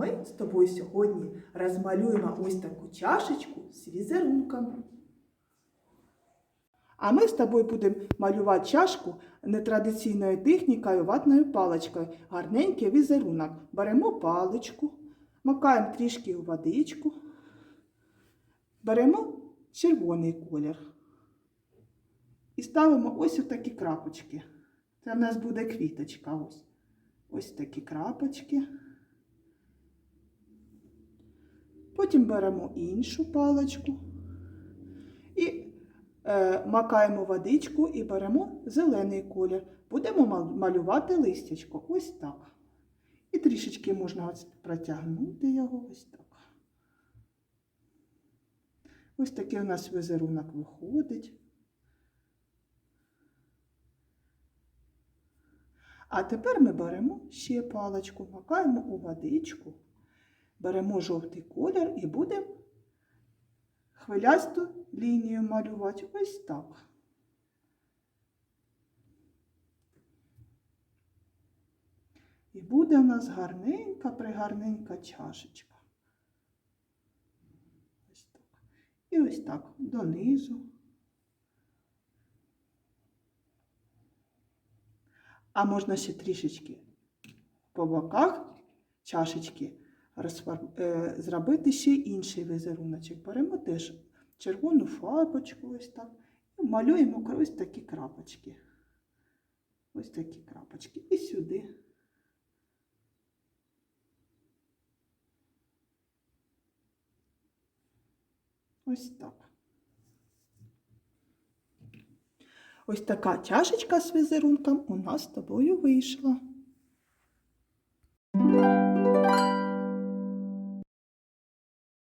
Ми з тобою сьогодні розмалюємо ось таку чашечку з візерунком. А ми з тобою будемо малювати чашку нетрадиційною технікою ватною паличкою. Гарненький візерунок. Беремо паличку, макаємо трішки у водичку, беремо червоний колір і ставимо ось такі крапочки. Це в нас буде квіточка. Ось, ось такі крапочки. Потім беремо іншу паличку і е, макаємо водичку і беремо зелений колір. Будемо малювати листячко. Ось так. І трішечки можна протягнути його ось так. Ось такий у нас візерунок виходить. А тепер ми беремо ще паличку, макаємо у водичку, беремо жовтий колір і будемо хвилясту лінію малювати. Ось так. І буде у нас гарненька, пригарненька чашечка. Ось так. І ось так донизу. А можна ще трішечки по боках чашечки зробити ще інший візеруночок. Беремо теж червону фарбочку, ось так, і малюємо ось такі крапочки. Ось такі крапочки. І сюди. Ось так. Ось така чашечка з візерунком у нас з тобою вийшла.